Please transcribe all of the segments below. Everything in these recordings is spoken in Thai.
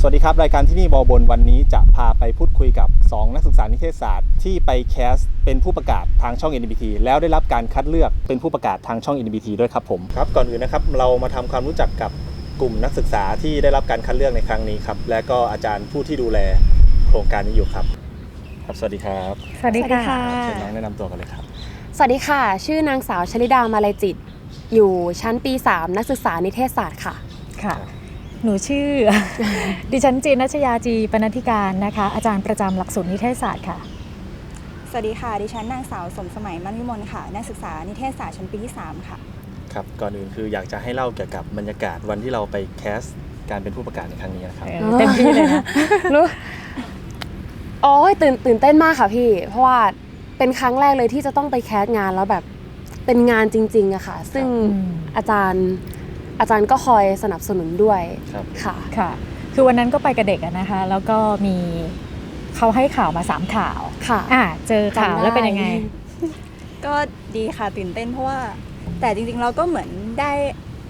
สวัสดีครับ รายการที่นี่บอบนวันนี้จะพาไปพูดคุยกับ 2 นักศึกษานิเทศศาสตร์ที่ไปแคสเป็นผู้ประกาศทางช่อง NBT แล้วได้รับการคัดเลือกเป็นผู้ประกาศทางช่อง NBT ด้วยครับผมครับก่อนอื่นนะครับเรามาทำความรู้จักกับกลุ่มนักศึกษาที่ได้รับการคัดเลือกในครั้งนี้ครับและก็อาจารย์ผู้ที่ดูแลโครงการนี้อยู่ครับ ครับ สวัสดีครับ สวัสดีค่ะเชิญน้องแนะนำตัวกันเลยครับ สวัสดีค่ะ ชื่อนางสาวชลิดามาลัยจิต อยู่ชั้นปี 3 นักศึกษานิเทศศาสตร์ค่ะค่ะ หนูชื่อ ดิฉันจีนนัชยาจีปนัธิการนะคะ อาจารย์ประจำหลักสูตรนิเทศศาสตร์ค่ะ สวัสดีค่ะ ดิฉันนางสาวสมสมัยมั่นวิมลค่ะ นักศึกษานิเทศศาสตร์ชั้นปีที่ 3 ค่ะ ครับ ก่อนอื่นคืออยากจะให้เล่าเกี่ยวกับบรรยากาศวันที่เราไปแคสการเป็นผู้ประกาศในครั้งนี้นะครับเออเต็มที่เลยนะรู้โอ้ยตื่นตื่นเต้นมากค่ะพี่ เพราะว่าเป็นครั้งแรกเลยที่จะต้องไปแคสงานแล้วแบบเป็นงานจริงๆอะค่ะ ซึ่งอืมอาจารย์ อาจารย์ก็คอยสนับสนุนด้วยครับ ค่ะ ค่ะ คือวันนั้นก็ไปกับเด็กอะนะคะ แล้วก็มีเขาให้ข่าวมาสามข่าวค่ะ อ่าเจอข่าวแล้วเป็นยังไง ก็ดีค่ะตื่นเต้นเพราะว่า แต่จริงๆเราก็เหมือนได้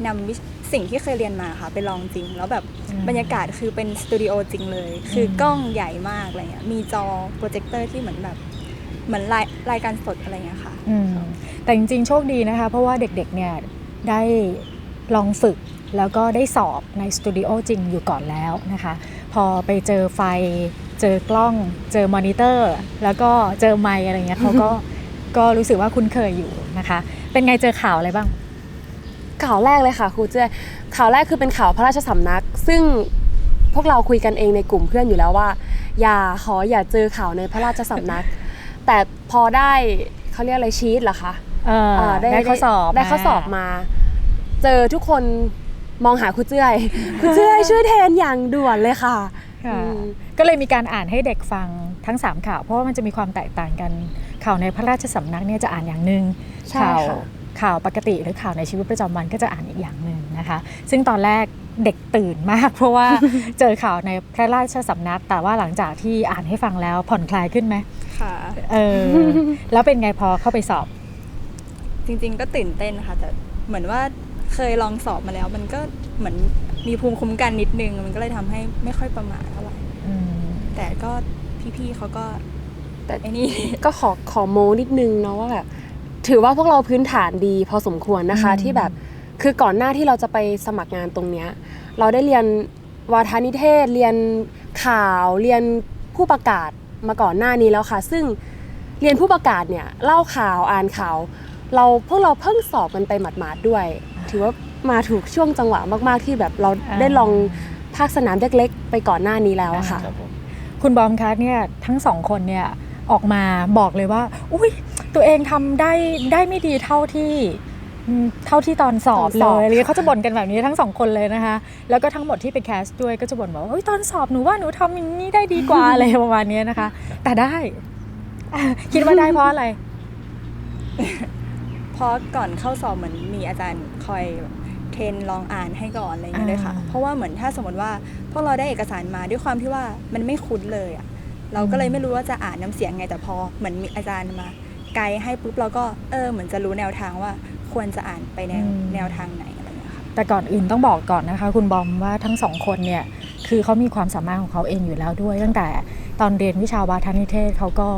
นำวิชสิ่งที่เคยเรียนมาค่ะไปลองจริง แล้วแบบอืม บรรยากาศคือเป็นสตูดิโอจริงเลย คืออกล้องใหญ่มากอะไรเงี้ยมีจอโปรเจคเตอร์ที่เหมือนแบบเหมือนรายรายการสดอะไรเงี้ยค่ะ อืมแต่จริงๆ โชคดีนะคะ เพราะว่าเด็กๆ เนี่ยได้ ลองฝึกแล้วก็ได้สอบในสตูดิโอจริงอยู่ก่อนแล้วนะคะ พอไปเจอไฟ เจอกล้อง เจอมอนิเตอร์ แล้วก็เจอไมค์อะไรเงี้ยเขาก็ก็รู้สึกว่าคุ้นเคยอยู่นะคะ เป็นไงเจอข่าวอะไรบ้าง ข่าวแรกเลยค่ะครูเจ้ยข่าวแรกคือเป็นข่าวพระราชสำนัก ซึ่งพวกเราคุยกันเองในกลุ่มเพื่อนอยู่แล้วว่า อย่าขออย่าเจอข่าวในพระราชสำนัก แต่พอได้เขาเรียกอะไรชีตเหรอคะเอออ่าได้ข้อสอบได้ข้อสอบมา เจอทุกคนมองหาครูเจ้ยครูเจ้ยช่วยแทนอย่างด่วนเลยค่ะค่ะอืมก็เลยมีการอ่านให้เด็กฟังทั้ง 3 ข่าว เพราะว่ามันจะมีความแตกต่างกัน ข่าวในพระราชสำนักเนี่ยจะอ่านอย่างหนึ่งใช่ข่าวค่ะข่าวปกติหรือข่าวในชีวิตประจำวันก็จะอ่านอีกอย่างหนึ่งนะคะ ซึ่งตอนแรกเด็กตื่นมาก เพราะว่าเจอข่าวในพระราชสำนัก แต่ว่าหลังจากที่อ่านให้ฟังแล้วผ่อนคลายขึ้นไหมค่ะเออแล้วเป็นไงพอเข้าไปสอบ จริงๆก็ตื่นเต้นค่ะแต่เหมือนว่า เคยลองสอบมาแล้ว มันก็เหมือนมีภูมิคุ้มกันนิดนึง มันก็เลยทำให้ไม่ค่อยประมาทเท่าไหร่อืมแต่ก็พี่ๆเขาก็ แต่ไอ้นี่ก็ขอขอโม้นิดนึงเนาะว่าแบบถือว่าพวกเราพื้นฐานดีพอสมควรนะคะอืมที่แบบคือก่อนหน้าที่เราจะไปสมัครงานตรงเนี้ยเราได้เรียนวาทานิเทศ เรียนข่าว เรียนผู้ประกาศมาก่อนหน้านี้แล้วค่ะ ซึ่งเรียนผู้ประกาศเนี่ยเล่าข่าวอ่านข่าว เราพวกเราเพิ่งสอบกันไปหมาดๆด้วย ถือว่ามาถูกช่วงจังหวะมากๆที่แบบเราได้ลองภาคสนามเล็กๆไปก่อนหน้านี้แล้วอะค่ะครับผมคุณบอมคะเนี่ยทั้งสองคนเนี่ยออกมาบอกเลยว่า อุ้ยตัวเองทำได้ได้ไม่ดีเท่าที่อืมเท่าที่ตอนสอบตอนเลสอบยเลยเขาจะบ่นกันแบบนี้ทั้งสองคนเลยนะคะ แล้วก็ทั้งหมดที่ไปแคสด้วยก็จะบ่นบอกว่าเฮ้ยตอนสอบหนูว่าหนูทำอย่างนี้ได้ดีกว่าอะไรประมาณเนี้ยนะคะ แต่ได้อะคิดว่าได้เพราะอะไร เพราะก่อนเข้าสอบเหมือนมีอาจารย์คอยแบบเทรนลองอ่านให้ก่อนอะไรอย่างเงี้ยเลยค่ะอ่าเพราะว่าเหมือนถ้าสมมติว่าพวกเราได้เอกสารมาด้วยความที่ว่ามันไม่คุ้นเลยอะเราก็เลยไม่รู้ว่าจะอ่านน้ำเสียงไงแต่พอเหมือนมีอาจารย์มาไกด์ให้ปุ๊บเราก็เออเหมือนจะรู้แนวทางว่าควรจะอ่านไปแนวอืมแนวทางไหนอะไรอย่างเงี้ยค่ะแต่ก่อนอื่นต้องบอกก่อนนะคะ คุณบอมว่าทั้งสองคนเนี่ยคือเขามีความสามารถของเขาเองอยู่แล้วด้วย ตั้งแต่ตอนเรียนวิชาวาทนิเทศเขาก็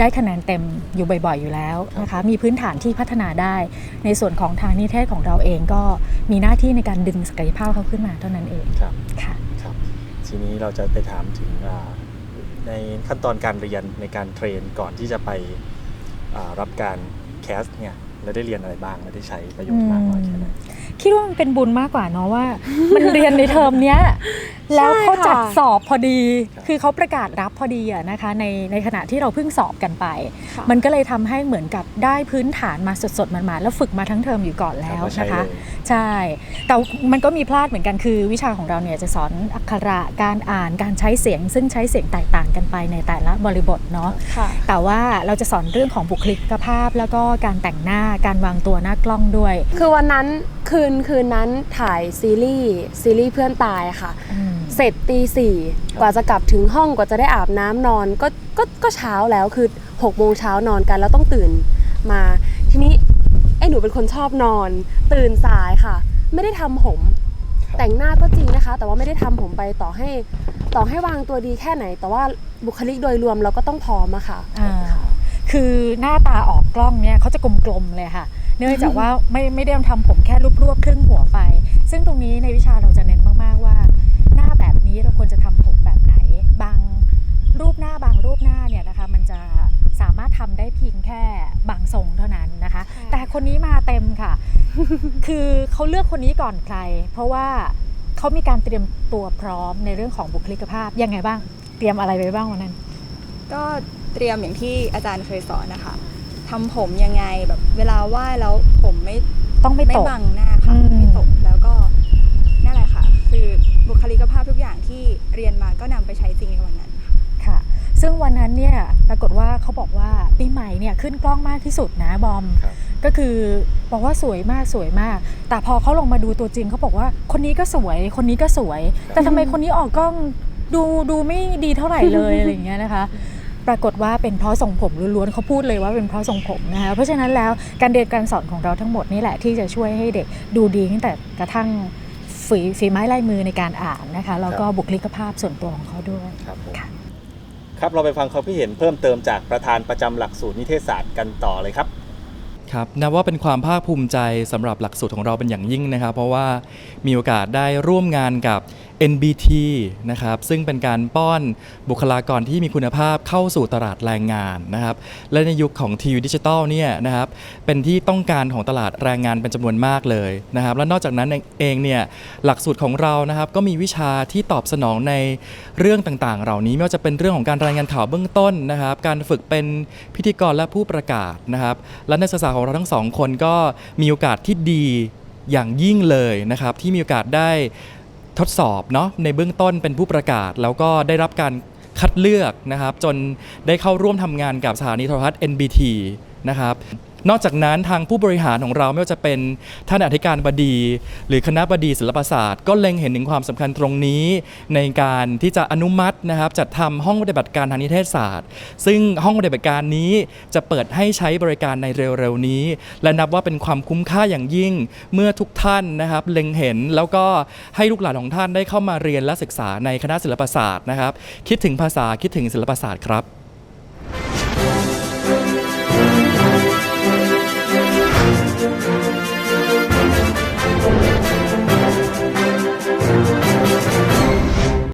ได้คะแนนเต็มอยู่บ่อยๆอยู่แล้วนะคะมีพื้นฐานที่พัฒนาได้ ในส่วนของทางนิเทศของเราเองก็มีหน้าที่ในการดึงศักยภาพเขาขึ้นมาเท่านั้นเองครับค่ะครับทีนี้เราจะไปถามถึงอ่าในขั้นตอนการเรียนในการเทรนก่อนที่จะไปอ่ารับการแคสเนี่ยเราได้เรียนอะไรบ้างเราได้ใช้ประโยชน์มากน้อยแค่ไหน คิดว่ามันเป็นบุญมากกว่าเนาะว่า มันเรียนในเทอมเนี้ยแล้วเขาจัดสอบพอดีครับคือเขาประกาศรับพอดีอะนะคะในในขณะที่เราเพิ่งสอบกันไปค่ะมันก็เลยทำให้เหมือนกับได้พื้นฐานมาสดๆมันๆแล้วฝึกมาทั้งเทอมอยู่ก่อนแล้วก็ใช้นะคะเลยใช่ แต่มันก็มีพลาดเหมือนกันคือวิชาของเราเนี่ยจะสอนอักขระการอ่านการใช้เสียง ซึ่งใช้เสียงแตกต่างกันไปในแต่ละบริบทเนาะค่ะแต่ว่าเราจะสอนเรื่องของบุคลิกภาพ แล้วก็การแต่งหน้าการวางตัวหน้ากล้องด้วย คือวันนั้น คืนคืนนั้นถ่ายซีรีส์ซีรีส์เพื่อนตายค่ะอืมเสร็จตีสี่กว่าจะกลับถึงห้องกว่าจะได้อาบน้ำนอนก็ก็ก็เช้าแล้วคือ6กโมงเช้านอนกันแล้วต้องตื่นมา ทีนี้ไอ้หนูเป็นคนชอบนอน ตื่นสายค่ะ ไม่ได้ทำผมครับแต่งหน้าก็จริงนะคะ แต่ว่าไม่ได้ทำผมไปต่อให้ ต่อให้วางตัวดีแค่ไหน แต่ว่าบุคลิกโดยรวมเราก็ต้องพร้อมอะค่ะอ่าคือหน้าตาออกกล้องเนี่ยเขาจะกลมๆเลยค่ะ เนื่องจากว่าไม่ไม่ได้ทำผมแค่รวบๆครึ่งหัวไป ซึ่งตรงนี้ในวิชาเราจะเน้นมากๆว่า หน้าแบบนี้เราควรจะทำผมแบบไหน บางรูปหน้าบางรูปหน้าเนี่ยนะคะ มันจะสามารถทำได้เพียงแค่บางทรงเท่านั้นนะคะใช่แต่คนนี้มาเต็มค่ะ คือเขาเลือกคนนี้ก่อนใคร เพราะว่าเขามีการเตรียมตัวพร้อมในเรื่องของบุคลิกภาพยังไงบ้าง เตรียมอะไรไปบ้างวันนั้น ก็เตรียมอย่างที่อาจารย์เคยสอนนะคะ ทำผมยังไงแบบเวลาไหว้แล้วผมไม่ต้องไม่ไม่ตก บังหน้าค่ะอืม ไม่ตกแล้วก็นั่นแหละค่ะ คือบุคลิกภาพทุกอย่างที่เรียนมาก็นำไปใช้จริงในวันนั้นค่ะค่ะ ซึ่งวันนั้นเนี่ยปรากฏว่าเขาบอกว่าปีใหม่เนี่ยขึ้นกล้องมากที่สุดนะบอม ครับ ก็คือบอกว่าสวยมากสวยมาก แต่พอเขาลงมาดูตัวจริงเขาบอกว่าคนนี้ก็สวย คนนี้ก็สวย แต่ทำไมคนนี้ออกกล้องดูดูไม่ดีเท่าไหร่เลย อะไรอย่างเงี้ยนะคะ ปรากฏว่าเป็นเพราะทรงผมล้วนๆเขาพูดเลยว่าเป็นเพราะทรงผมนะคะเพราะฉะนั้นแล้วการเรียนการสอนของเราทั้งหมดนี่แหละที่จะช่วยให้เด็กดูดีตั้งแต่กระทั่งฝีฝีไม้ลายมือในการอ่านนะคะแล้วก็บุคลิกภาพส่วนตัวของเขาด้วยครับผมค่ะครับเราไปฟังความคิดเห็นเพิ่มเติมจากประธานประจำหลักสูตรนิเทศศาสตร์กันต่อเลยครับครับนับว่าเป็นความภาคภูมิใจสำหรับหลักสูตรของเราเป็นอย่างยิ่งนะครับ เพราะว่ามีโอกาสได้ร่วมงานกับ NBT นะครับซึ่งเป็นการป้อนบุคลากรที่มีคุณภาพเข้าสู่ตลาดแรงงานนะครับและในยุคของทีวีดิจิทัลเนี่ยนะครับเป็นที่ต้องการของตลาดแรงงานเป็นจำนวนมากเลยนะครับและนอกจากนั้นเองเนี่ยหลักสูตรของเรานะครับก็มีวิชาที่ตอบสนองในเรื่องต่างๆ เหล่านี้ไม่ว่าจะเป็นเรื่องของการรายงานข่าวเบื้องต้นนะครับการฝึกเป็นพิธีกรและผู้ประกาศนะครับและนักศึกษาของเราทั้งสองคนก็มีโอกาสที่ดีอย่างยิ่งเลยนะครับที่มีโอกาสได้ ทดสอบเนาะในเบื้องต้นเป็นผู้ประกาศ แล้วก็ได้รับการคัดเลือกนะครับ จนได้เข้าร่วมทำงานกับสถานีโทรทัศน์ NBT นะครับ นอกจากนั้นทางผู้บริหารของเราไม่ว่าจะเป็นท่านอธิการบดี หรือคณะบดีศิลปศาสตร์ ก็เล็งเห็นถึงความสำคัญตรงนี้ ในการที่จะอนุมัตินะครับจัดทำห้องปฏิบัติการทางนิเทศศาสตร์ ซึ่งห้องปฏิบัติการนี้จะเปิดให้ใช้บริการในเร็วๆนี้ และนับว่าเป็นความคุ้มค่าอย่างยิ่งเมื่อทุกท่านนะครับเล็งเห็นแล้วก็ให้ลูกหลานของท่านได้เข้ามาเรียนและศึกษาในคณะศิลปศาสตร์นะครับคิดถึงภาษาคิดถึงศิลปศาสตร์ครับ